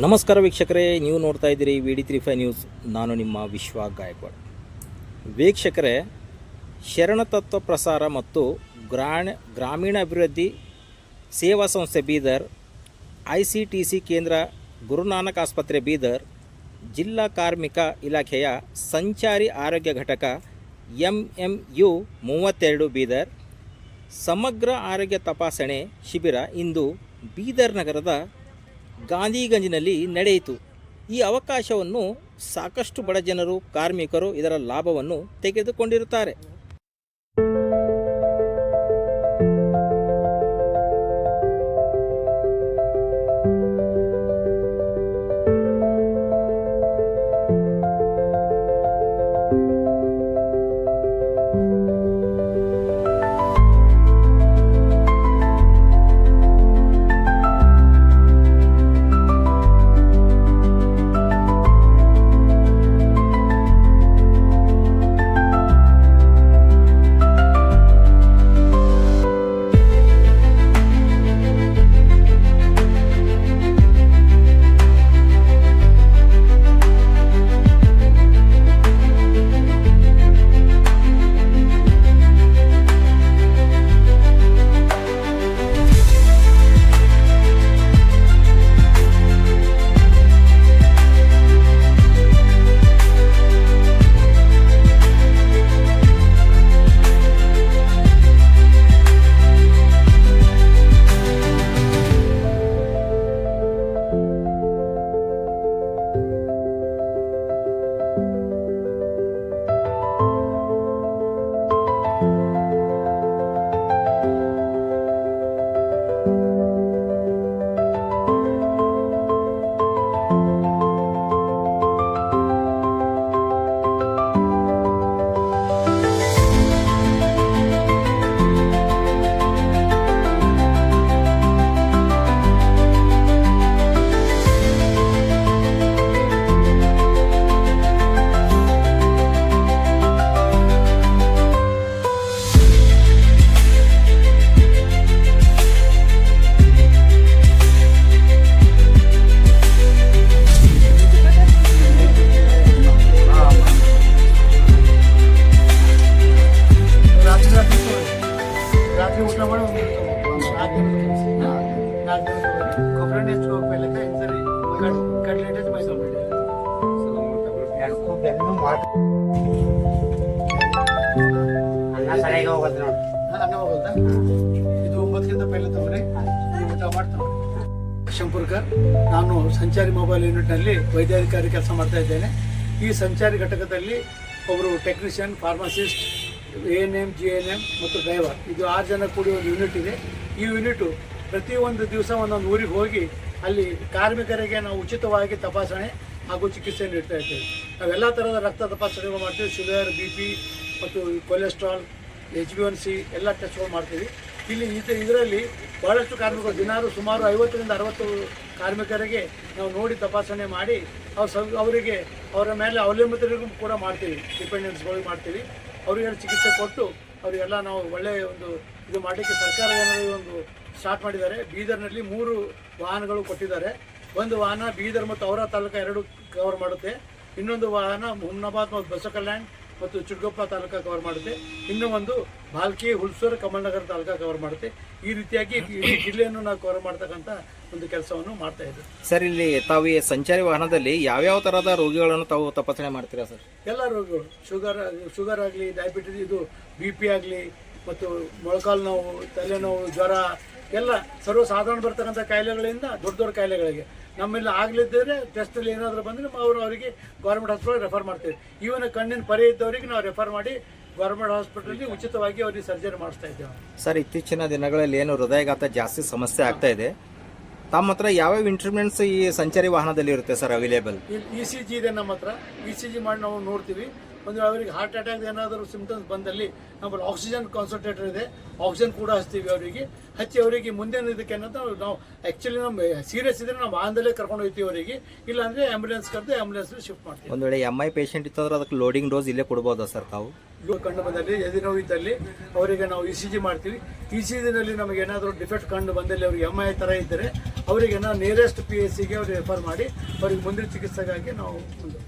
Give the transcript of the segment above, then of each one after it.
ನಮಸ್ಕಾರ ವೀಕ್ಷಕರೇ, ನೀವು ನೋಡ್ತಾ ಇದ್ದೀರಿ V D three five news ನಾನು ನಿಮ್ಮ ವಿಶ್ವ ಗಾಯಕ್ವಾಡ್. ವೀಕ್ಷಕರೇ ಶರಣತತ್ವ ಪ್ರಸಾರ ಮತ್ತು ಗ್ರಾಣ, ಗ್ರಾಮೀಣ ಅಭಿವೃದ್ಧಿ ಸೇವಾ ಸಂಸ್ಥೆ Bidar I C T C ಕೇಂದ್ರ ಗುರುನಾನಕ್ ಆಸ್ಪತ್ರೆ ಬೀದರ್, ಜಿಲ್ಲಾ ಕಾರ್ಮಿಕ ಇಲಾಖೆಯ ಸಂಚಾರಿ ಆರೋಗ್ಯ ಘಟಕ ಎಂ ಎಂ ಯು ಮೂವತ್ತೆರಡು ಬೀದರ್, ಸಮಗ್ರ ಆರೋಗ್ಯ ತಪಾಸಣೆ ಶಿಬಿರ ಇಂದು ಬೀದರ್ ನಗರದ ಗಾಂಧಿಗಂಜಿನಲ್ಲಿ ನಡೆಯಿತು. ಈ ಅವಕಾಶವನ್ನು ಸಾಕಷ್ಟು ಬಡ ಜನರು ಕಾರ್ಮಿಕರು ಇದರ ಲಾಭವನ್ನು ತೆಗೆದುಕೊಂಡಿರುತ್ತಾರೆ. ಕೊಬ್ಬರಿ ಎಣ್ಣೆ ಹೆಚ್ಚು ಹೋಗ್ಬೇಕ ಸರಿ. ಕಡ್ಲೆಟ್ ಹೆಚ್ಚು ಮೈಸೂರು ಬೇಳೆ ಅನ್ನ ಸರಿಯಾಗಿ ಹೋಗುತ್ತೆ ನೋಡಿ. ಅನ್ನ ಹೋಗುತ್ತಾ ಇದು ಒಂಬತ್ತಕ್ಕಿಂತ ಪೈಲೆ ತಗೊಳ್ಳಿ ನೀವು ಊಟ ಮಾಡ್ತಾ ಶಂಪುರ್ಕರ್ ನಾನು ಸಂಚಾರಿ ಮೊಬೈಲ್ ಯೂನಿಟ್ನಲ್ಲಿ ವೈದ್ಯಾಧಿಕಾರಿ ಕೆಲಸ ಮಾಡ್ತಾ ಇದ್ದೇನೆ. ಈ ಸಂಚಾರಿ ಘಟಕದಲ್ಲಿ ಒಬ್ಬರು technician pharmacist A N M G N M ಮತ್ತು ಡ್ರೈವರ್. ಇದು ಆರು ಜನ ಕೂಡಿ ಒಂದು ಯೂನಿಟ್ ಇದೆ. ಈ ಯೂನಿಟು ಪ್ರತಿಯೊಂದು ದಿವಸ ಒಂದೊಂದು ಊರಿಗೆ ಹೋಗಿ ಅಲ್ಲಿ ಕಾರ್ಮಿಕರಿಗೆ ನಾವು ಉಚಿತವಾಗಿ ತಪಾಸಣೆ ಹಾಗೂ ಚಿಕಿತ್ಸೆ ನೀಡ್ತಾ ಇದ್ದೇವೆ. ನಾವೆಲ್ಲ ಥರದ ರಕ್ತ ತಪಾಸಣೆಗಳು ಮಾಡ್ತೀವಿ. ಶುಗರ್, ಬಿ ಪಿ ಮತ್ತು cholesterol, H B one C ಎಲ್ಲ ಟೆಸ್ಟ್ಗಳು ಮಾಡ್ತೀವಿ. ಇಲ್ಲಿ ಇದು ಇದರಲ್ಲಿ ಭಾಳಷ್ಟು ಕಾರ್ಮಿಕರು ದಿನಾರು ಸುಮಾರು ಐವತ್ತರಿಂದ ಅರವತ್ತು ಕಾರ್ಮಿಕರಿಗೆ ನಾವು ನೋಡಿ ತಪಾಸಣೆ ಮಾಡಿ ಅವ್ರು ಸ ಅವರಿಗೆ ಅವರ ಮೇಲೆ ಅವಲಂಬಿತರಿಗೂ ಕೂಡ ಮಾಡ್ತೀವಿ. ಡಿಪೆಂಡೆನ್ಸ್ಗಳಿಗೆ ಮಾಡ್ತೀವಿ. ಅವರಿಗೆಲ್ಲ ಚಿಕಿತ್ಸೆ ಕೊಟ್ಟು ಅವರಿಗೆಲ್ಲ ನಾವು ಒಳ್ಳೆಯ ಒಂದು ಇದು ಮಾಡಲಿಕ್ಕೆ ಸರ್ಕಾರ ಏನಾದರೂ ಒಂದು ಸ್ಟಾರ್ಟ್ ಮಾಡಿದ್ದಾರೆ. ಬೀದರ್ನಲ್ಲಿ ಮೂರು ವಾಹನಗಳು ಕೊಟ್ಟಿದ್ದಾರೆ. ಒಂದು ವಾಹನ ಬೀದರ್ ಮತ್ತು ಔರಾ ತಾಲೂಕು ಎರಡು ಕವರ್ ಮಾಡುತ್ತೆ. ಇನ್ನೊಂದು ವಾಹನ ಹುಮ್ನಾಬಾದ್ ಮತ್ತು ಬಸಕಲ್ಯಾಂಡ್ ಮತ್ತು ಚುಡ್ಗೊಪ್ಪ ತಾಲೂಕ ಕವರ್ ಮಾಡುತ್ತೆ. ಇನ್ನೂ ಒಂದು ಭಾಲ್ಕಿ ಹುಲ್ಸೂರು ಕಮಲ್ನಗರ ತಾಲೂಕ ಕವರ್ ಮಾಡುತ್ತೆ. ಈ ರೀತಿಯಾಗಿ ಇಡೀ ಜಿಲ್ಲೆಯನ್ನು ನಾವು ಕವರ್ ಮಾಡ್ತಕ್ಕಂಥ ಒಂದು ಕೆಲಸವನ್ನು ಮಾಡ್ತಾ ಇದ್ದೀವಿ. ಸರ್ ಇಲ್ಲಿ ತಾವು ಈ ಸಂಚಾರಿ ವಾಹನದಲ್ಲಿ ಯಾವ್ಯಾವ ಥರದ ರೋಗಿಗಳನ್ನು ತಾವು ತಪಾಸಣೆ ಮಾಡ್ತೀರಾ ಸರ್? ಎಲ್ಲ ರೋಗಿಗಳು. ಶುಗರ್ ಶುಗರ್ ಆಗಲಿ ಡಯಾಬಿಟಿಸ್ ಇದು ಬಿ ಪಿ ಆಗಲಿ ಮತ್ತು ಮೊಳಕಾಲು ನೋವು ತಲೆನೋವು ಜ್ವರ ಎಲ್ಲ ಸರ್ವಸಾಧಾರಣ ಬರ್ತಕ್ಕಂಥ ಕಾಯಿಲೆಗಳಿಂದ ದೊಡ್ಡ ದೊಡ್ಡ ಕಾಯಿಲೆಗಳಿಗೆ. ನಮ್ಮಲ್ಲಿ ಆಗಲಿದ್ದರೆ ಟೆಸ್ಟಲ್ಲಿ ಏನಾದರೂ ಬಂದರೆ ಅವರು ಅವರಿಗೆ ಗೌರ್ಮೆಂಟ್ ಹಾಸ್ಪಿಟಲ್ ರೆಫರ್ ಮಾಡ್ತೀವಿ. ಈವನ್ ಕಣ್ಣಿನ ಪರಿ ಇದ್ದವರಿಗೆ ನಾವು ರೆಫರ್ ಮಾಡಿ ಗೌರ್ಮೆಂಟ್ ಹಾಸ್ಪಿಟಲ್ಗೆ ಉಚಿತವಾಗಿ ಅವರಿಗೆ ಸರ್ಜರಿ ಮಾಡಿಸ್ತಾ ಇದ್ದೇವೆ. ಸರ್ ಇತ್ತೀಚಿನ ದಿನಗಳಲ್ಲಿ ಏನು ಹೃದಯಘಾತ ಜಾಸ್ತಿ ಸಮಸ್ಯೆ ಆಗ್ತಾ ಇದೆ. ತಮ್ಮ ಹತ್ರ ಯಾವ್ಯಾವ ಇನ್ಸ್ಟ್ರೂಮೆಂಟ್ಸ್ ಈ ಸಂಚಾರಿ ವಾಹನದಲ್ಲಿ ಇರುತ್ತೆ sir available E C G ಇದೆ ನಮ್ಮ ಹತ್ರ. ಇ ಸಿ ಜಿ ಮಾಡಿ ನಾವು ನೋಡ್ತೀವಿ. ಒಂದು ಅವರಿಗೆ ಹಾರ್ಟ್ ಅಟ್ಯಾಕ್ ಏನಾದರೂ ಸಿಂಪ್ಟಮ್ಸ್ ಬಂದಲ್ಲಿ ನಮ್ಮಲ್ಲಿ ಆಕ್ಸಿಜನ್ ಕಾನ್ಸಂಟ್ರೇಟರ್ ಇದೆ. ಆಕ್ಸಿಜನ್ ಕೂಡ ಹಚ್ತೀವಿ ಅವರಿಗೆ. ಹಚ್ಚಿ ಅವರಿಗೆ ಮುಂದಿನ ಇದಕ್ಕೆ ಏನಂತ ನಾವು ಆ್ಯಕ್ಚುಲಿ ನಮ್ಮ ಸೀರಿಯಸ್ ಇದ್ರೆ ನಾವು ಆನ್ದಲ್ಲೇ ಕರ್ಕೊಂಡು ಹೋಗ್ತೀವಿ ಅವರಿಗೆ. ಇಲ್ಲಾಂದರೆ ಆ್ಯಂಬುಲೆನ್ಸ್ ಕರೆದು ಆ್ಯಂಬುಲೆನ್ಸ್ ಶಿಫ್ಟ್ ಮಾಡ್ತೀವಿ. ಒಂದು ವೇಳೆ ಎಂ ಐ ಪೇಷಂಟ್ ಇತ್ತಂದ್ರೆ ಅದಕ್ಕೆ ಲೋಡಿಂಗ್ ಡೋಸ್ ಇಲ್ಲೇ ಕೊಡ್ಬೋದಾ ಸರ್ ತಾವು? ಕಂಡು ಬಂದಲ್ಲಿ ಎದೆ ನೋವು ಇದ್ದಲ್ಲಿ ಅವರಿಗೆ ನಾವು ಇ ಸಿ ಜಿ ಮಾಡ್ತೀವಿ. ಇ ಸಿ ಜಿನಲ್ಲಿ ನಮಗೆ ಏನಾದರೂ ಡಿಫೆಕ್ಟ್ ಕಂಡು ಬಂದಲ್ಲಿ ಅವ್ರಿಗೆ ಎಂ ಐ ಥರ ಇದ್ದರೆ ಅವರಿಗೆ ನಾವು ನಿಯರೆಸ್ಟ್ ಪಿ ಎಸ್ ಸಿಗೆ ಅವ್ರಿಗೆ ರೆಫರ್ ಮಾಡಿ ಅವರಿಗೆ ಮುಂದಿನ ಚಿಕಿತ್ಸೆಗಾಗಿ ನಾವು ಮುಂದೆ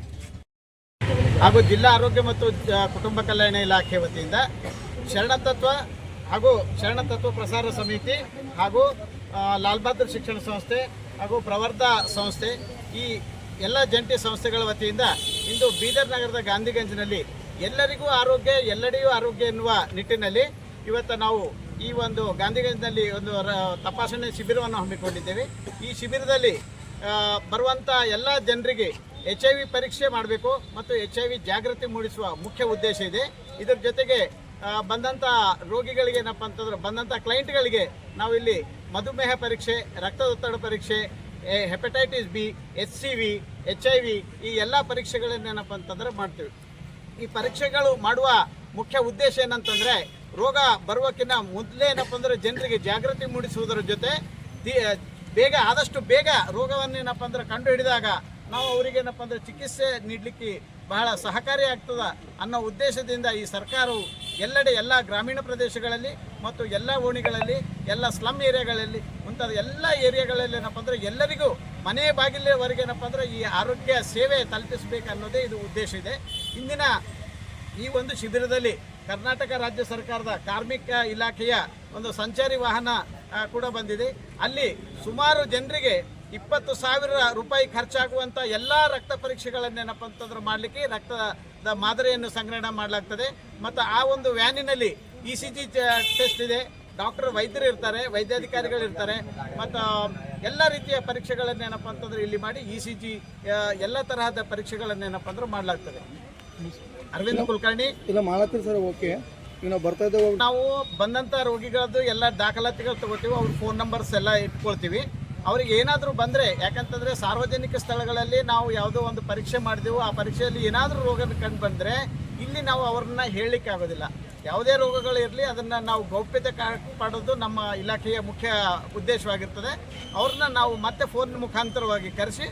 ಹಾಗೂ ಜಿಲ್ಲಾ ಆರೋಗ್ಯ ಮತ್ತು ಕುಟುಂಬ ಕಲ್ಯಾಣ ಇಲಾಖೆ ವತಿಯಿಂದ ಶರಣತತ್ವ ಹಾಗೂ ಶರಣತತ್ವ ಪ್ರಸಾರ ಸಮಿತಿ ಹಾಗೂ ಲಾಲ್ ಬಹದ್ದೂರ್ ಶಿಕ್ಷಣ ಸಂಸ್ಥೆ ಹಾಗೂ ಪ್ರವರ್ಧ ಸಂಸ್ಥೆ ಈ ಎಲ್ಲ ಜಂಟಿ ಸಂಸ್ಥೆಗಳ ವತಿಯಿಂದ ಇಂದು ಬೀದರ್ ನಗರದ ಗಾಂಧಿಗಂಜ್ನಲ್ಲಿ ಎಲ್ಲರಿಗೂ ಆರೋಗ್ಯ, ಎಲ್ಲೆಡೆಯೂ ಆರೋಗ್ಯ ಎನ್ನುವ ನಿಟ್ಟಿನಲ್ಲಿ ಇವತ್ತು ನಾವು ಈ ಒಂದು ಗಾಂಧಿಗಂಜ್ನಲ್ಲಿ ಒಂದು ತಪಾಸಣೆ ಶಿಬಿರವನ್ನು ಹಮ್ಮಿಕೊಂಡಿದ್ದೇವೆ. ಈ ಶಿಬಿರದಲ್ಲಿ ಬರುವಂಥ ಎಲ್ಲ ಜನರಿಗೆ ಎಚ್ ಐ ವಿ ಪರೀಕ್ಷೆ ಮಾಡಬೇಕು ಮತ್ತು ಎಚ್ ಐ ವಿ ಜಾಗೃತಿ ಮೂಡಿಸುವ ಮುಖ್ಯ ಉದ್ದೇಶ ಇದೆ. ಇದರ ಜೊತೆಗೆ ಬಂದಂಥ ರೋಗಿಗಳಿಗೆ ಏನಪ್ಪ ಅಂತಂದ್ರೆ ಬಂದಂಥ ಕ್ಲೈಂಟ್ಗಳಿಗೆ ಇಲ್ಲಿ ಮಧುಮೇಹ ಪರೀಕ್ಷೆ, ರಕ್ತದೊತ್ತಡ ಪರೀಕ್ಷೆ hepatitis B H C V H I V ಈ ಎಲ್ಲ ಪರೀಕ್ಷೆಗಳನ್ನೇನಪ್ಪ ಅಂತಂದ್ರೆ ಮಾಡ್ತೀವಿ. ಈ ಪರೀಕ್ಷೆಗಳು ಮಾಡುವ ಮುಖ್ಯ ಉದ್ದೇಶ ಏನಂತಂದ್ರೆ, ರೋಗ ಬರುವಕ್ಕಿಂತ ಮೊದಲೇ ಏನಪ್ಪ ಅಂದ್ರೆ ಜನರಿಗೆ ಜಾಗೃತಿ ಮೂಡಿಸುವುದರ ಜೊತೆ ಬೇಗ, ಆದಷ್ಟು ಬೇಗ ರೋಗವನ್ನು ಏನಪ್ಪ ಅಂದ್ರೆ ಕಂಡು ಹಿಡಿದಾಗ ನಾವು ಅವರಿಗೆ ಏನಪ್ಪ ಅಂದ್ರೆ ಚಿಕಿತ್ಸೆ ನೀಡಲಿಕ್ಕೆ ಬಹಳ ಸಹಕಾರಿ ಆಗ್ತದ ಅನ್ನೋ ಉದ್ದೇಶದಿಂದ ಈ ಸರ್ಕಾರವು ಎಲ್ಲೆಡೆ ಎಲ್ಲ ಗ್ರಾಮೀಣ ಪ್ರದೇಶಗಳಲ್ಲಿ ಮತ್ತು ಎಲ್ಲ ಓಣಿಗಳಲ್ಲಿ, ಎಲ್ಲ ಸ್ಲಮ್ ಏರಿಯಾಗಳಲ್ಲಿ ಮುಂತಾದ ಎಲ್ಲ ಏರಿಯಾಗಳಲ್ಲಿ ಏನಪ್ಪ ಅಂದರೆ ಎಲ್ಲರಿಗೂ ಮನೆ ಬಾಗಿಲವರೆಗೆ ಏನಪ್ಪ ಅಂದ್ರೆ ಈ ಆರೋಗ್ಯ ಸೇವೆ ತಲುಪಿಸಬೇಕು ಅನ್ನೋದೇ ಇದು ಉದ್ದೇಶ ಇದೆ. ಇಂದಿನ ಈ ಒಂದು ಶಿಬಿರದಲ್ಲಿ ಕರ್ನಾಟಕ ರಾಜ್ಯ ಸರ್ಕಾರದ ಕಾರ್ಮಿಕ ಇಲಾಖೆಯ ಒಂದು ಸಂಚಾರಿ ವಾಹನ ಕೂಡ ಬಂದಿದೆ. ಅಲ್ಲಿ ಸುಮಾರು ಜನರಿಗೆ ಇಪ್ಪತ್ತು ಸಾವಿರ ರೂಪಾಯಿ ಖರ್ಚಾಗುವಂಥ ಎಲ್ಲ ರಕ್ತ ಪರೀಕ್ಷೆಗಳನ್ನೇನಪ್ಪ ಅಂತಂದ್ರೆ ಮಾಡಲಿಕ್ಕೆ ರಕ್ತದ ಮಾದರಿಯನ್ನು ಸಂಗ್ರಹಣ ಮಾಡಲಾಗ್ತದೆ. ಮತ್ತು ಆ ಒಂದು ವ್ಯಾನಿನಲ್ಲಿ ಇ ಸಿ ಜಿ ಟೆಸ್ಟ್ ಇದೆ. ಡಾಕ್ಟರ್ ವೈದ್ಯರು ಇರ್ತಾರೆ ವೈದ್ಯಾಧಿಕಾರಿಗಳು ಇರ್ತಾರೆ. ಮತ್ತು ಎಲ್ಲ ರೀತಿಯ ಪರೀಕ್ಷೆಗಳನ್ನೇನಪ್ಪ ಅಂತಂದ್ರೆ ಇಲ್ಲಿ ಮಾಡಿ ಇ ಸಿ ಜಿ ಎಲ್ಲ ತರಹದ ಪರೀಕ್ಷೆಗಳನ್ನೇನಪ್ಪ ಅಂದ್ರೆ ಮಾಡಲಾಗ್ತದೆ. ಅರವಿಂದ್ ಕುಲಕರ್ಣಿ. ಇಲ್ಲ ಮಾಡತ್ತೀರಿ ಸರ್ ಓಕೆ. ನಾವು ಬರ್ತಾ ಇದ್ದೇವೆ. ನಾವು ಬಂದಂಥ ರೋಗಿಗಳದ್ದು ಎಲ್ಲ ದಾಖಲಾತಿಗಳು ತಗೋತೀವಿ. ಅವ್ರ ಫೋನ್ ನಂಬರ್ಸ್ ಎಲ್ಲ ಇಟ್ಕೊಳ್ತೀವಿ. ಅವ್ರಿಗೆ ಏನಾದರೂ ಬಂದರೆ, ಯಾಕಂತಂದರೆ ಸಾರ್ವಜನಿಕ ಸ್ಥಳಗಳಲ್ಲಿ ನಾವು ಯಾವುದೋ ಒಂದು ಪರೀಕ್ಷೆ ಮಾಡಿದೆವು, ಆ ಪರೀಕ್ಷೆಯಲ್ಲಿ ಏನಾದರೂ ರೋಗ ಕಂಡು ಬಂದರೆ ಇಲ್ಲಿ ನಾವು ಅವ್ರನ್ನ ಹೇಳಲಿಕ್ಕೆ ಆಗೋದಿಲ್ಲ. ಯಾವುದೇ ರೋಗಗಳು ಇರಲಿ, ಅದನ್ನು ನಾವು ಗೌಪ್ಯತೆ ಕಾಪಾಡೋದು ನಮ್ಮ ಇಲಾಖೆಯ ಮುಖ್ಯ ಉದ್ದೇಶವಾಗಿರ್ತದೆ. ಅವ್ರನ್ನ ನಾವು ಮತ್ತೆ ಫೋನ್ ಮುಖಾಂತರವಾಗಿ ಕರೆಸಿ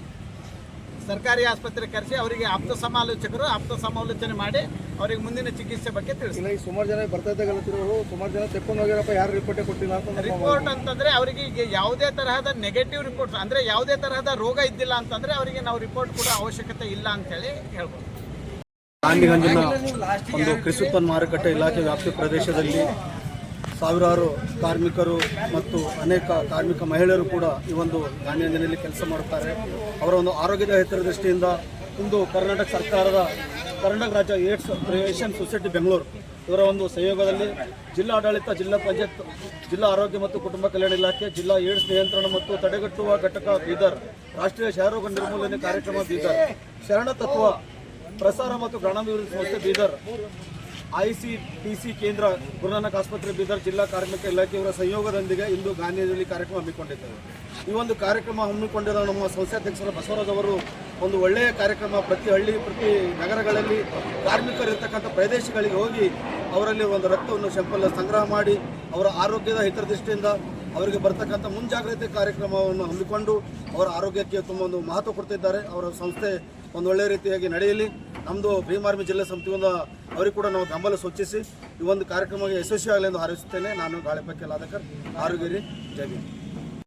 ಸರ್ಕಾರಿ ಆಸ್ಪತ್ರೆಗೆ ಕರೆಸಿ ಅವರಿಗೆ ಆಪ್ತ ಸಮಾಲೋಚಕರು ಆಪ್ತ ಸಮಾಲೋಚನೆ ಮಾಡಿ ಅವರಿಗೆ ಮುಂದಿನ ಚಿಕಿತ್ಸೆ ಬಗ್ಗೆ ತಿಳಿಸ್ತಾರೆ ಈ ಸುಮಾರು ಜನ ಬರ್ತಾ ಇದ್ದಾಗಲತ್ತಿರೋರು ಸುಮಾರು ಜನ ತೆಕ್ಕೊಂಡು ಹೋಗಿರಪ್ಪ ಯಾರು ರಿಪೋರ್ಟೇ ಕೊಟ್ಟಿಲ್ಲ ಅಂತ ರಿಪೋರ್ಟ್ ಅಂತಂದ್ರೆ ಅವರಿಗೆ ಈಗ ಯಾವುದೇ ತರಹದ ನೆಗೆಟಿವ್ ರಿಪೋರ್ಟ್ ಅಂದ್ರೆ ಯಾವುದೇ ತರಹದ ರೋಗ ಇದ್ದಿಲ್ಲ ಅಂತಂದ್ರೆ ಅವರಿಗೆ ನಾವು ರಿಪೋರ್ಟ್ ಕೂಡ ಅವಶ್ಯಕತೆ ಇಲ್ಲ ಅಂತ ಹೇಳಿ ಹೇಳ್ಬೋದು. ಗಾಂಧಿಗಂಜಿನ ಒಂದು ಕೃಷಿ ಉತ್ಪನ್ನ ಮಾರುಕಟ್ಟೆ ಇಲಾಖೆ ವ್ಯಾಪ್ತಿ ಪ್ರದೇಶದಲ್ಲಿ ಸಾವಿರಾರು ಕಾರ್ಮಿಕರು ಮತ್ತು ಅನೇಕ ಕಾರ್ಮಿಕ ಮಹಿಳೆಯರು ಕೂಡ ಈ ಒಂದು ಗಾಂಧಿಯಂಜನೆಯಲ್ಲಿ ಕೆಲಸ ಮಾಡುತ್ತಾರೆ. ಅವರ ಒಂದು ಆರೋಗ್ಯದ ಹಿತದೃಷ್ಟಿಯಿಂದ ಇಂದು ಕರ್ನಾಟಕ ಸರ್ಕಾರದ ಕರ್ನಾಟಕ ರಾಜ್ಯ ಏಡ್ಸ್ ಪ್ರಿವೆನ್ಷನ್ ಸೊಸೈಟಿ ಬೆಂಗಳೂರು ಇವರ ಒಂದು ಸಹಯೋಗದಲ್ಲಿ ಜಿಲ್ಲಾಡಳಿತ, ಜಿಲ್ಲಾ ಪಂಚಾಯತ್, ಜಿಲ್ಲಾ ಆರೋಗ್ಯ ಮತ್ತು ಕುಟುಂಬ ಕಲ್ಯಾಣ ಇಲಾಖೆ, ಜಿಲ್ಲಾ ಏಡ್ಸ್ ನಿಯಂತ್ರಣ ಮತ್ತು ತಡೆಗಟ್ಟುವ ಘಟಕ ಬೀದರ್, ರಾಷ್ಟ್ರೀಯ ಕ್ಷಯರೋಗ ನಿರ್ಮೂಲನೆ ಕಾರ್ಯಕ್ರಮ ಬೀದರ್, ಶರಣ ತತ್ವ ಪ್ರಸಾರ ಮತ್ತು ಗ್ರಾಮಾಭಿವೃದ್ಧಿ ಸಂಸ್ಥೆ ಬೀದರ್ ಐಸಿಟಿಸಿ ಕೇಂದ್ರ ಗುರುನಾನಕ್ ಆಸ್ಪತ್ರೆ ಬೀದರ್ ಜಿಲ್ಲಾ ಕಾರ್ಮಿಕ ಇಲಾಖೆಯವರ ಸಂಯೋಗದೊಂದಿಗೆ ಇಂದು ಗಾಂಧಿಯಲ್ಲಿ ಕಾರ್ಯಕ್ರಮ ಹಮ್ಮಿಕೊಂಡಿದ್ದೇವೆ. ಈ ಒಂದು ಕಾರ್ಯಕ್ರಮ ಹಮ್ಮಿಕೊಂಡಿರೋ ನಮ್ಮ ಸಂಸ್ಥಾಧ್ಯಕ್ಷರ ಬಸವರಾಜ್ ಅವರು ಒಂದು ಒಳ್ಳೆಯ ಕಾರ್ಯಕ್ರಮ ಪ್ರತಿ ಹಳ್ಳಿ, ಪ್ರತಿ ನಗರಗಳಲ್ಲಿ ಕಾರ್ಮಿಕರಿರ್ತಕ್ಕಂಥ ಪ್ರದೇಶಗಳಿಗೆ ಹೋಗಿ ಅವರಲ್ಲಿ ಒಂದು ರಕ್ತವನ್ನು ಶಂಪಲ್ ಸಂಗ್ರಹ ಮಾಡಿ ಅವರ ಆರೋಗ್ಯದ ಹಿತದೃಷ್ಟಿಯಿಂದ ಅವರಿಗೆ ಬರ್ತಕ್ಕಂಥ ಮುಂಜಾಗ್ರತೆ ಕಾರ್ಯಕ್ರಮವನ್ನು ಹಮ್ಮಿಕೊಂಡು ಅವರ ಆರೋಗ್ಯಕ್ಕೆ ತುಂಬ ಒಂದು ಮಹತ್ವ ಕೊಡ್ತಿದ್ದಾರೆ. ಅವರ ಸಂಸ್ಥೆ ಒಂದು ಒಳ್ಳೆಯ ರೀತಿಯಾಗಿ ನಡೆಯಲಿ. ನಮ್ಮದು ಭೀಮಾರ್ಮಿ ಜಿಲ್ಲೆ ಸಮಿತಿಯಿಂದ ಅವರಿಗೆ ಕೂಡ ನಾವು ಬೆಂಬಲ ಸೂಚಿಸಿ ಈ ಒಂದು ಕಾರ್ಯಕ್ರಮಕ್ಕೆ ಯಶಸ್ವಿಯಾಗಲಿ ಎಂದು ಹಾರೈಸುತ್ತೇನೆ. ನಾನು ಗಾಳಿಪಕ್ಕೆ ಲಾದಕರ್ ಆರೋಗ್ಯರಿ ಜೈ